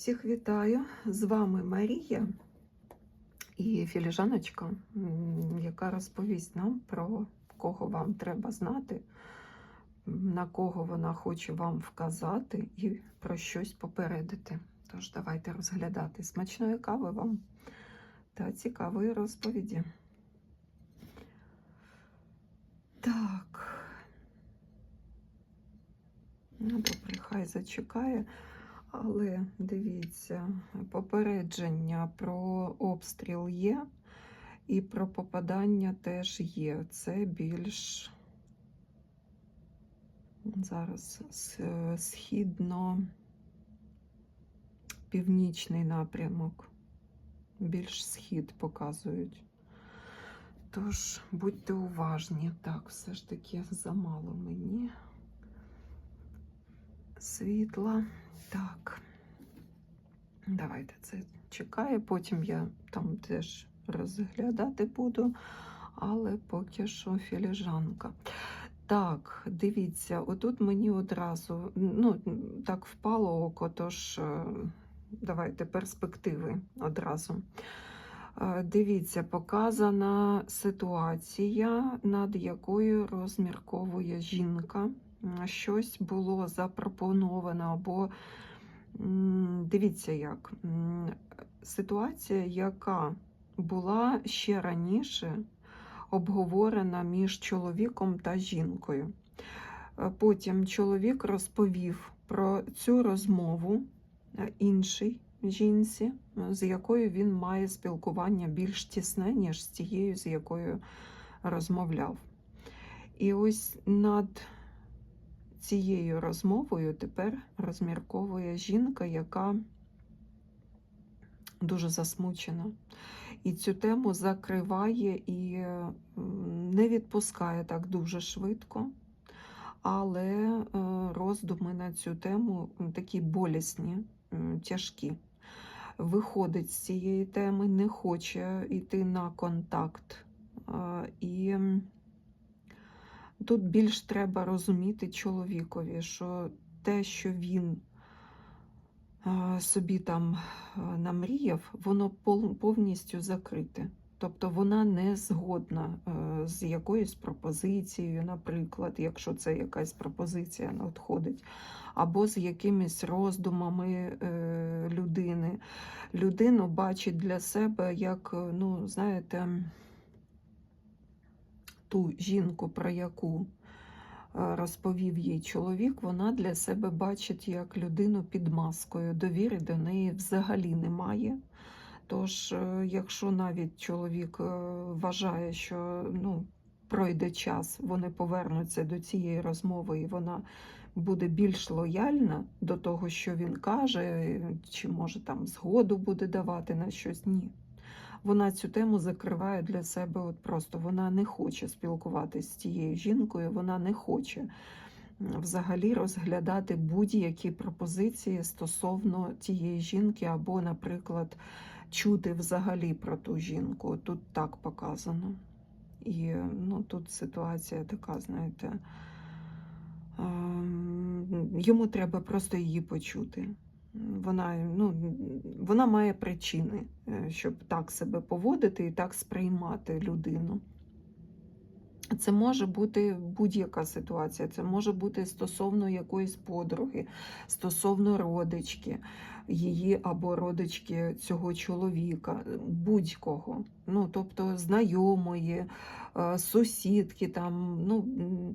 Всіх вітаю! З вами Марія і філіжаночка, яка розповість нам про кого вам треба знати, на кого вона хоче вам вказати і про щось попередити. Тож давайте розглядати смачної кави вам та цікавої розповіді. Так. Ну, добре, хай зачекає. Але дивіться, попередження про обстріл є, і про попадання теж є. Це більш зараз східно-північний напрямок. Більш схід показують. Тож будьте уважні. Так, все ж таки замало мені світла. Так. Давайте це чекає. Потім я там теж розглядати буду, але поки що філіжанка. Так, дивіться, отут мені одразу ну, так впало око, тож е, давайте перспективи одразу. Е, Дивіться, показана ситуація, над якою розмірковує жінка. Щось було запропоновано, або дивіться як. Ситуація, яка була ще раніше обговорена між чоловіком та жінкою. Е, Потім чоловік розповів про цю розмову е, іншій жінці, е, з якою він має спілкування більш тісне, ніж з тією, з якою розмовляв. І ось над цією розмовою тепер розмірковує жінка, яка дуже засмучена. І цю тему закриває і не відпускає так дуже швидко. Але е, роздуми на цю тему такі болісні, тяжкі. Виходить з цієї теми, не хоче йти на контакт. Е, І тут більш треба розуміти чоловікові, що те, що він е, собі там е, намріяв, воно повністю закрите. Тобто вона не згодна е, з якоюсь пропозицією, наприклад, якщо це якась пропозиція надходить, або з якимись роздумами людини. Людину бачить для себе як, ну, знаєте, ту жінку, про яку е, розповів їй чоловік, вона для себе бачить як людину під маскою. Довіри до неї взагалі немає. Тож, е, якщо навіть чоловік е, вважає, що ну, пройде час, вони повернуться до цієї розмови, і вона буде більш лояльна до того, що він каже, чи може там згоду буде давати на щось, ні. Вона цю тему закриває для себе от просто. Вона не хоче спілкуватися з тією жінкою, вона не хоче взагалі розглядати будь-які пропозиції стосовно тієї жінки, або, наприклад, чути взагалі про ту жінку. Тут так показано. І ну, тут ситуація така, знаєте, йому треба просто її почути. Вона, ну, вона має причини, е, щоб так себе поводити і так сприймати людину. Це може бути будь-яка ситуація, це може бути стосовно якоїсь подруги, стосовно родички її або родички цього чоловіка, будь-кого. Ну, тобто знайомої, сусідки там. Ну,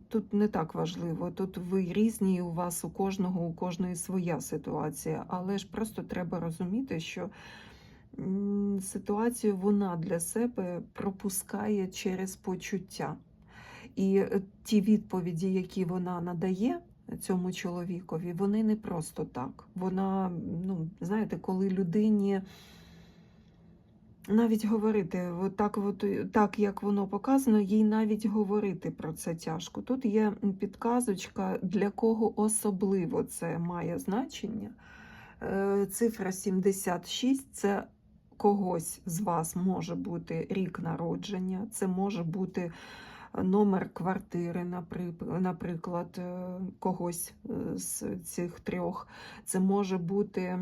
тут не так важливо. Тут ви різні, у вас у кожного, у кожної своя ситуація. Але ж просто треба розуміти, що ситуацію вона для себе пропускає через почуття. І е, ті відповіді, які вона надає цьому чоловікові, вони не просто так. Вона, ну, знаєте, коли людині навіть говорити, так, от, е, так як воно показано, їй навіть говорити про це тяжко. Тут є підказочка, для кого особливо це має значення. Е, Цифра 76 це когось з вас може бути рік народження, це може бути номер квартири, наприклад, е, когось е, з цих трьох. Це може бути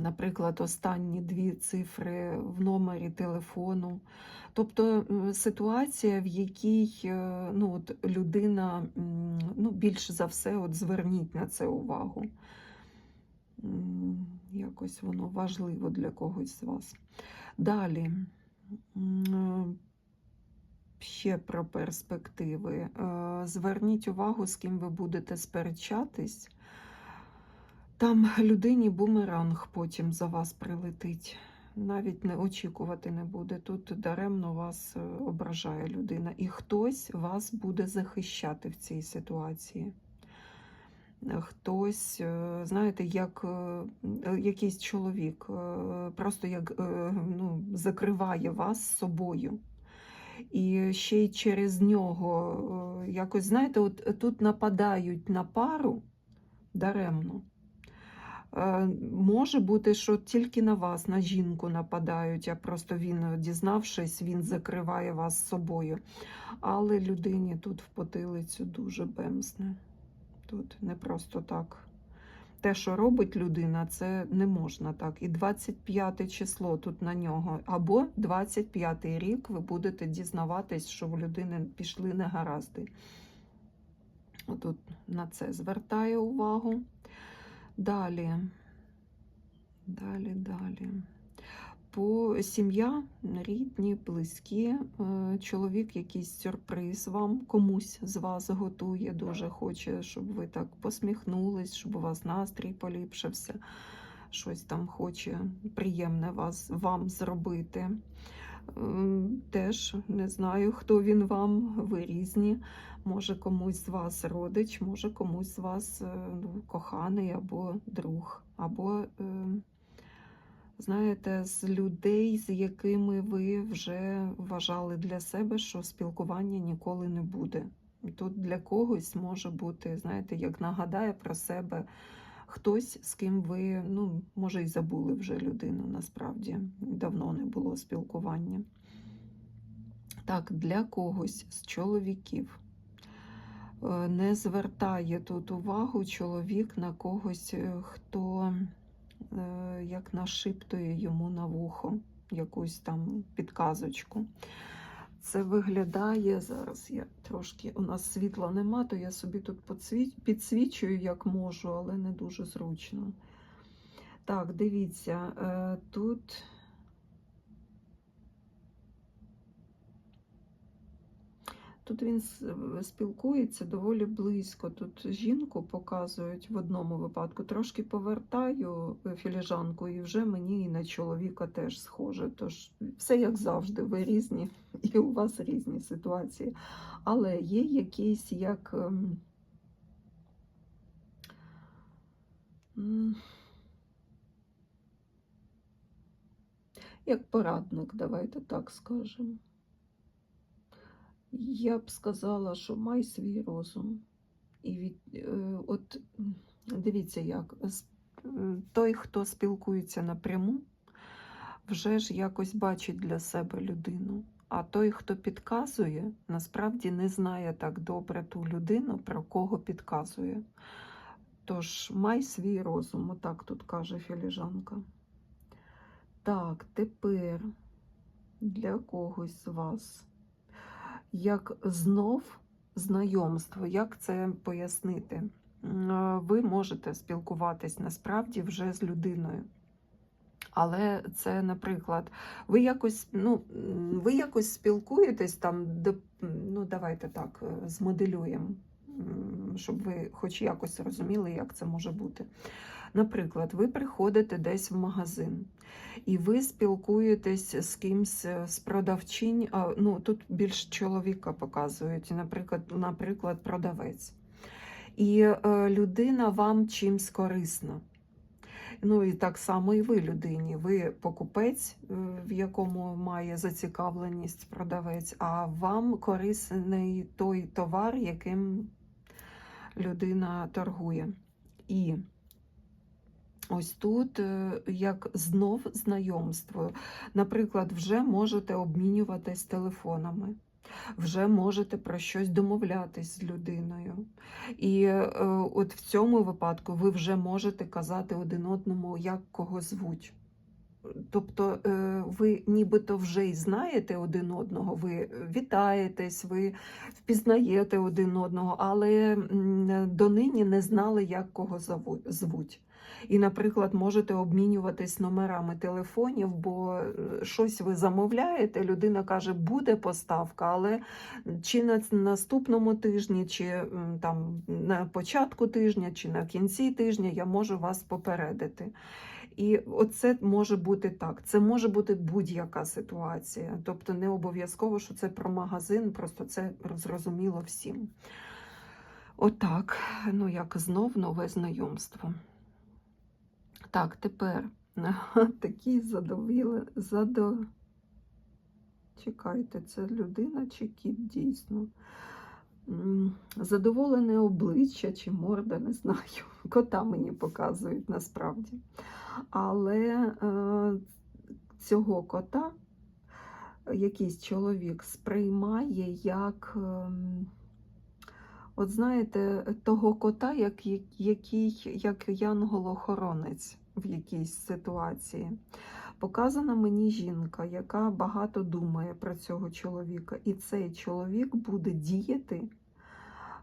наприклад, останні дві цифри в номері телефону. Тобто ситуація, в якій е, ну, от людина ну, більш за все от зверніть на це увагу. Якось воно важливо для когось з вас. Далі. Ще про перспективи. Е, Зверніть увагу, з ким ви будете сперечатись. Там людині бумеранг потім за вас прилетить. Навіть не очікувати не буде. Тут даремно вас е, ображає людина. І хтось вас буде захищати в цій ситуації. Хтось, е, знаєте, як е, якийсь чоловік, просто як ну, закриває вас собою. І ще й через нього якось, знаєте, от тут нападають на пару даремно. Е, Може бути, що тільки на вас, на жінку нападають, а просто він, е, дізнавшись, він закриває вас собою. Але людині тут в потилицю дуже бемсне. Тут не просто так. Те, що робить людина, це не можна так. І 25 число тут на нього. Або 25 рік ви будете дізнаватись, що в людини пішли негаразди. Отут на це звертає увагу. Далі. Далі, далі. По сім'я, рідні, близькі, е, чоловік якийсь сюрприз вам комусь з вас готує, дуже хоче, щоб ви так посміхнулись, щоб у вас настрій поліпшився, щось там хоче приємне вас, вам зробити. Теж не знаю, хто він вам, ви різні. Може комусь з вас родич, може комусь з вас е, ну, коханий або друг, або, е, знаєте, з людей, з якими ви вже вважали для себе, що спілкування ніколи не буде. Тут для когось може бути, знаєте, як нагадає про себе хтось, з ким ви, ну, може, і забули вже людину насправді. Давно не було спілкування. Так, для когось з чоловіків е, не звертає тут увагу чоловік на когось, е, хто е, як нашіптує йому на вухо якусь там підказочку. Це виглядає зараз. Я трошки у нас світла нема, то я собі тут підсвічую як можу, але не дуже зручно. Так, дивіться, е, тут. Тут він спілкується доволі близько. Тут жінку показують в одному випадку. Трошки повертаю е, філіжанку, і вже мені і на чоловіка теж схоже. Тож все як завжди, ви різні, і у вас різні ситуації. Але є якийсь як. ем, Як порадник, давайте так скажемо. Я б сказала, що май свій розум. І від, е, от дивіться, як е, той, хто спілкується напряму, вже ж якось бачить для себе людину. А той, хто підказує, насправді не знає так добре ту людину, про кого підказує. Тож май свій розум, отак тут каже філіжанка. Так, тепер для когось з вас як знов знайомство. Як це пояснити? Ви можете спілкуватись насправді вже з людиною. Але це, наприклад, ви якось, ну, ви якось спілкуєтесь там, де, ну, давайте так, е, змоделюємо, щоб ви хоч якось розуміли, як це може бути. Наприклад, ви приходите десь в магазин, і ви спілкуєтесь з кимсь е, з продавчинь. Ну, тут більш чоловіка показують, наприклад, наприклад, продавець. І е, людина вам чимсь корисна. Ну і так само і ви людині. Ви покупець, е, в якому має зацікавленість продавець, а вам корисний той товар, яким людина торгує. І ось тут е, як знов знайомство. Наприклад, вже можете обмінюватись телефонами. вже можете про щось домовлятись з людиною. І е, от в цьому випадку ви вже можете казати один одному, як кого звуть. Тобто е, ви нібито вже й знаєте один одного, ви вітаєтесь, ви впізнаєте один одного, але донині не знали, як кого звуть. І, наприклад, можете обмінюватись номерами телефонів, бо е, щось ви замовляєте, людина каже, буде поставка, але чи на наступному тижні, чи там на початку тижня, чи на кінці тижня я можу вас попередити. І оце може бути так. Це може бути будь-яка ситуація. Тобто не обов'язково, що це про магазин, просто це зрозуміло всім. Отак, ну як знов нове знайомство. Так, тепер такий задовіли, задо... Чекайте, це людина чи кіт дійсно? Задоволене обличчя чи морда, не знаю. Кота мені показують насправді. Але е, цього кота якийсь чоловік сприймає як, ем, от знаєте, того кота, як, як- який, як янгол-охоронець в якійсь ситуації. Показана мені жінка, яка багато думає про цього чоловіка, і цей чоловік буде діяти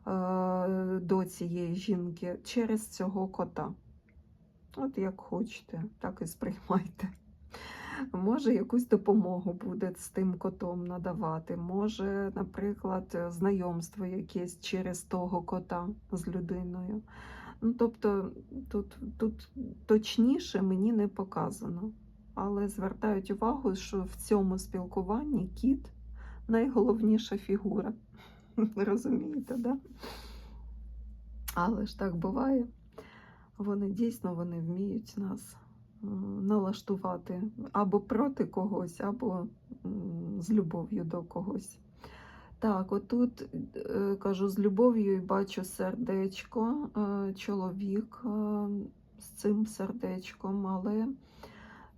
е, до цієї жінки через цього кота. От як хочете, так і сприймайте. Може, якусь допомогу буде з тим котом надавати. Може, наприклад, знайомство якесь через того кота з людиною. Ну, тобто, тут, тут точніше мені не показано. Але звертають увагу, що в цьому спілкуванні кіт найголовніша фігура. Розумієте, да? Але ж так буває. Вони дійсно вони вміють нас налаштувати або проти когось, або з любов'ю до когось. Так, отут е, кажу з любов'ю і бачу сердечко, е, чоловік е, з цим сердечком, але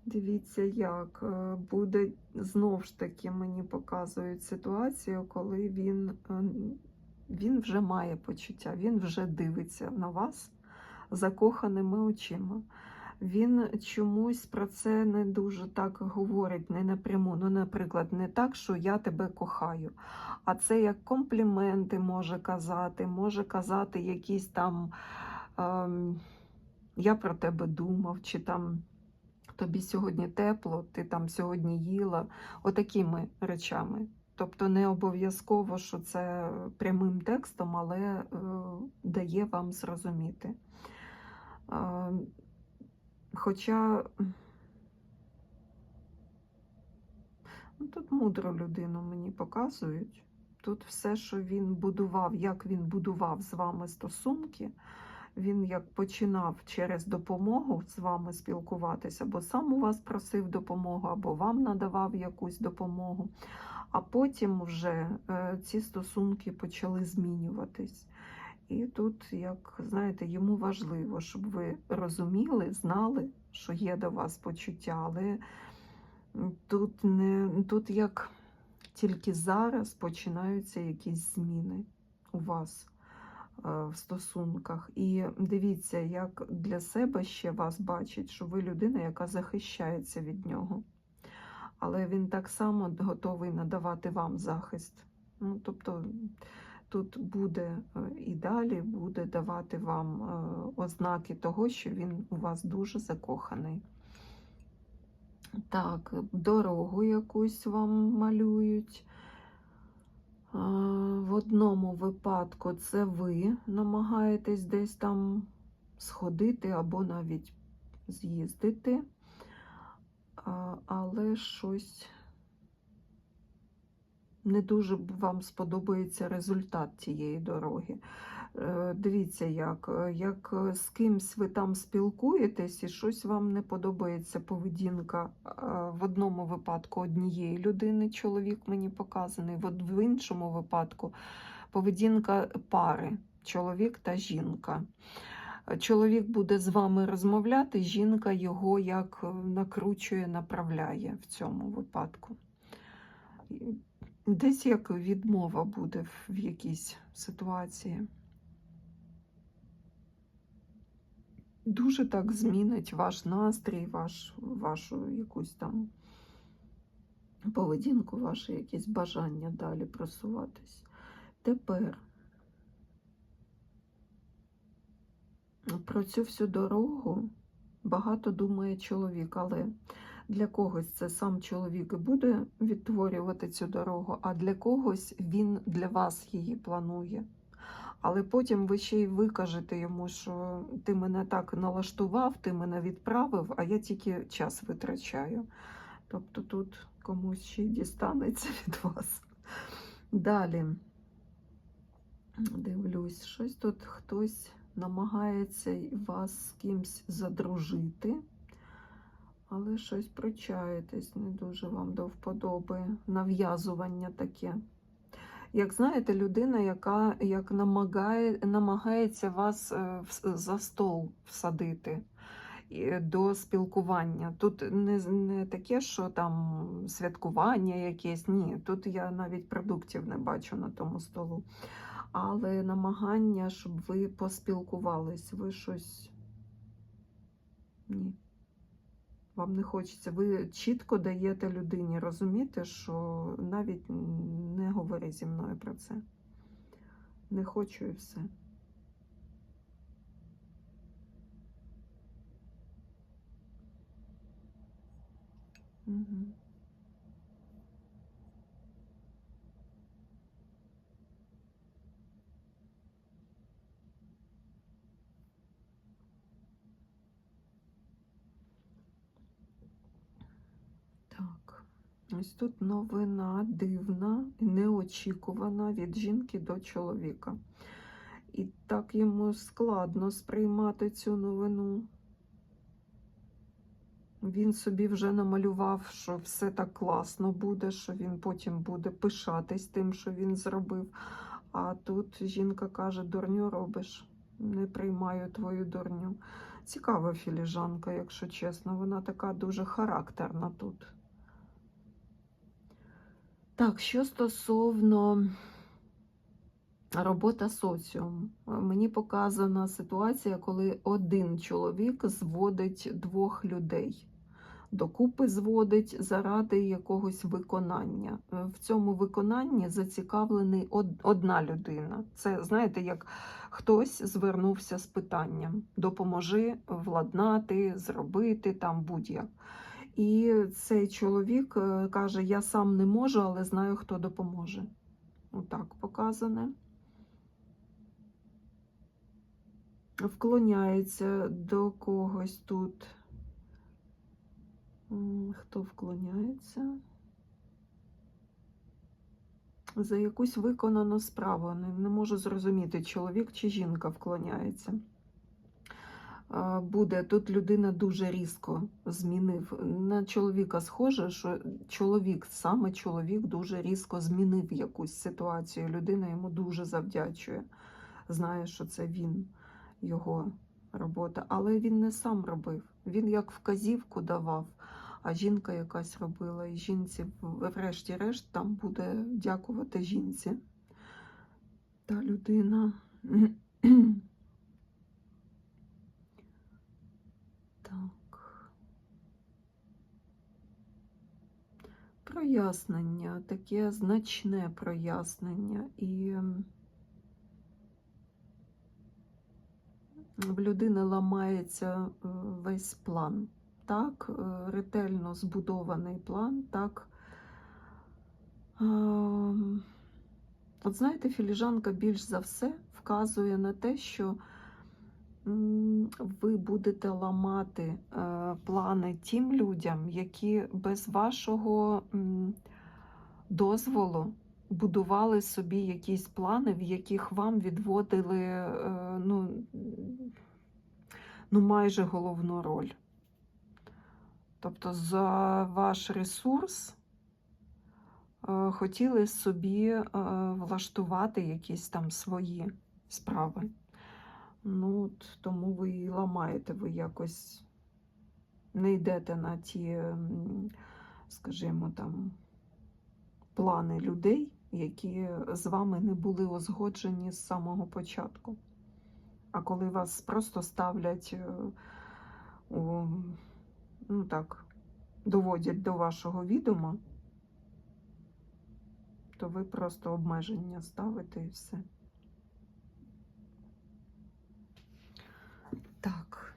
дивіться, як е, буде знов ж таки мені показують ситуацію, коли він, е, він вже має почуття, він вже дивиться на вас закоханими очима. Він чомусь про це не дуже так говорить, не напряму. Ну, наприклад, не так, що я тебе кохаю, а це як компліменти може казати, може казати якісь там ем, я про тебе думав, чи там тобі сьогодні тепло, ти там сьогодні їла, отакими речами. Тобто не обов'язково, що це прямим текстом, але е, дає вам зрозуміти. Е, Хоча ну, тут мудру людину мені показують. Тут все, що він будував, як він будував з вами стосунки, він як починав через допомогу з вами спілкуватися, або сам у вас просив допомогу, або вам надавав якусь допомогу. А потім вже е, ці стосунки почали змінюватись. І тут, як знаєте, йому важливо, щоб ви розуміли, знали, що є до вас почуття, але тут не тут як тільки зараз починаються якісь зміни у вас е, в стосунках. І дивіться, як для себе ще вас бачить, що ви людина, яка захищається від нього. Але він так само готовий надавати вам захист. Ну, тобто тут буде е, і далі буде давати вам е, ознаки того, що він у вас дуже закоханий. Так, дорогу якусь вам малюють. Е, В одному випадку це ви намагаєтесь десь там сходити або навіть з'їздити, але щось не дуже вам сподобається результат цієї дороги. Е, Дивіться, як, як е, з кимсь ви там спілкуєтесь, і щось вам не подобається поведінка в одному випадку однієї людини, чоловік мені показаний, в іншому випадку поведінка пари, чоловік та жінка. Чоловік буде з вами розмовляти, жінка його як е, накручує, направляє в цьому випадку. Десь як відмова буде в- якійсь ситуації. Дуже так змінить ваш настрій, ваш, вашу якусь там поведінку, ваше якесь бажання далі просуватись. Тепер про цю всю дорогу багато думає чоловік, але для когось це сам чоловік буде відтворювати цю дорогу, а для когось він для вас її планує. Але потім ви ще й викажете йому, що ти мене так налаштував, ти мене відправив, а я тільки час витрачаю. Тобто тут комусь ще й дістанеться від вас. Далі дивлюсь, щось тут хтось намагається вас з кимсь задружити, але щось причаєтесь, не дуже вам до вподоби. Нав'язування таке. Як знаєте, людина, яка як намагає, намагається вас е, за стол всадити до спілкування. Тут не, не таке, що там святкування якесь, ні. Тут я навіть продуктів не бачу на тому столу. Але намагання, щоб ви поспілкувались, ви щось. Ні. Вам не хочеться. Ви чітко даєте людині розуміти, що навіть не говори зі мною про це. Не хочу і все. Угу. Так, ось тут новина дивна, неочікувана від жінки до чоловіка. І так йому складно сприймати цю новину. Він собі вже намалював, що все так класно буде, що він потім буде пишатись тим, що він зробив. А тут жінка каже: дурню робиш, не приймаю твою дурню. Цікава філіжанка, якщо чесно, вона така дуже характерна тут. Так, що стосовно робота соціум, мені показана ситуація, коли один чоловік зводить двох людей. Докупи зводить заради якогось виконання. В цьому виконанні зацікавлений од- одна людина. Це, знаєте, як хтось звернувся з питанням: допоможи владнати, зробити там будь-як. І цей чоловік е, каже: Я сам не можу, але знаю, хто допоможе. Отак показане. Вклоняється до когось тут. Хто вклоняється? За якусь виконану справу. Не, не можу зрозуміти, чоловік чи жінка вклоняється. Буде тут людина дуже різко змінив. На чоловіка схоже, що чоловік, саме чоловік, дуже різко змінив якусь ситуацію. Людина йому дуже завдячує. Знає, що це він, його робота. Але він не сам робив. Він як вказівку давав, а жінка якась робила. І жінці, врешті-решт, там буде дякувати жінці. Та людина. Так. Прояснення, таке значне прояснення. І в людини ламається е, весь план. Так, е, ретельно збудований план, так. ем, От знаєте, філіжанка більш за все вказує на те, що ви будете ламати е, плани тим людям, які без вашого дозволу будували собі якісь плани, в яких вам відводили е, ну, ну, майже головну роль. Тобто за ваш ресурс е, хотіли собі влаштувати якісь там свої справи. Ну, от тому ви і ламаєте, ви якось не йдете на ті, скажімо, там, плани людей, які з вами не були узгоджені з самого початку. А коли вас просто ставлять, е, у, ну так, доводять до вашого відома, то ви просто обмеження ставите і все. Так.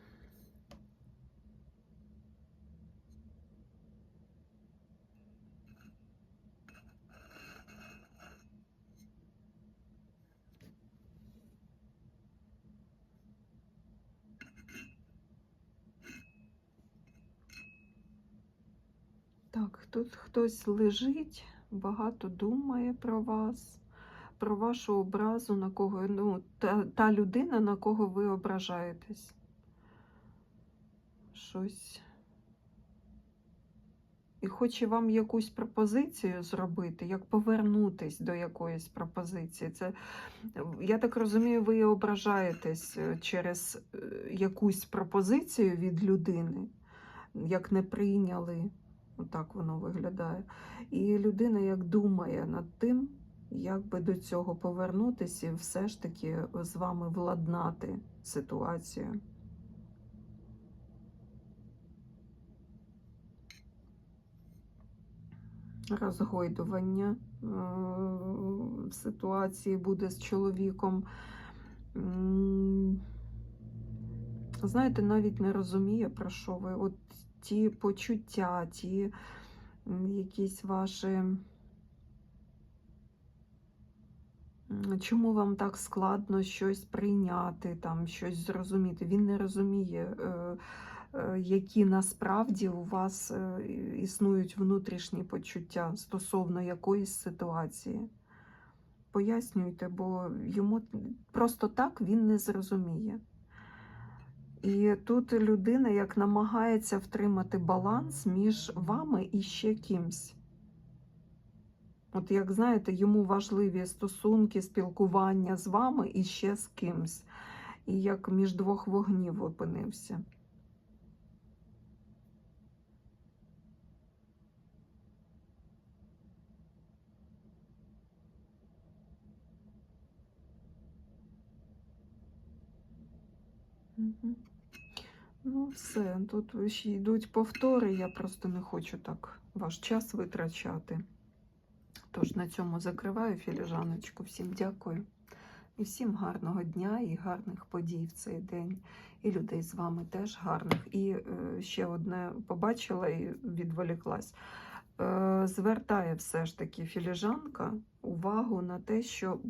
Так, тут хтось лежить, багато думає про вас, про вашу образу, на кого, ну, та, та людина, на кого ви ображаєтесь. Щось. І хоче вам якусь пропозицію зробити, як повернутись до якоїсь пропозиції. Це, я так розумію, ви ображаєтесь е, через е, якусь пропозицію від людини, як не прийняли. Отак воно виглядає. І людина як думає над тим, як би до цього повернутися і все ж таки з вами владнати ситуацію. Розгойдування е, ситуації буде з чоловіком. Знаєте, навіть не розуміє, про що ви. От ті почуття, ті якісь ваші. Чому вам так складно щось прийняти, там, щось зрозуміти? Він не розуміє, е, е, які насправді у вас е, існують внутрішні почуття стосовно якоїсь ситуації. Пояснюйте, бо йому просто так він не зрозуміє. І тут людина як намагається втримати баланс між вами і ще кимсь. От як знаєте, йому важливі стосунки, спілкування з вами і ще з кимсь. І як між двох вогнів опинився. Мгм. Ну, все, тут ще йдуть повтори, я просто не хочу так ваш час витрачати. Тож на цьому закриваю філіжаночку. Всім дякую. І всім гарного дня і гарних подій в цей день. І людей з вами теж гарних. І е, ще одне побачила і відволіклась. Е, звертає все ж таки філіжанка увагу на те, що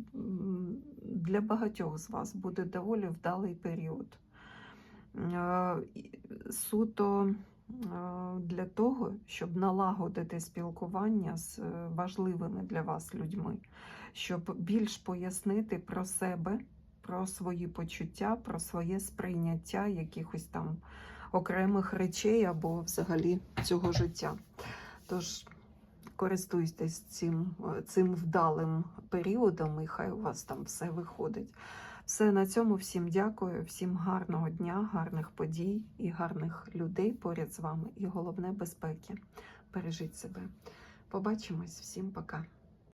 для багатьох з вас буде доволі вдалий період. Е, суто е, для того, щоб налагодити спілкування з е, важливими для вас людьми, щоб більш пояснити про себе, про свої почуття, про своє сприйняття якихось там окремих речей або взагалі цього життя. Тож користуйтесь цим, цим вдалим періодом, і хай у вас там все виходить. Все на цьому всім дякую, всім гарного дня, гарних подій і гарних людей поряд з вами. І головне безпеки. Бережіть себе. Побачимось, всім пока.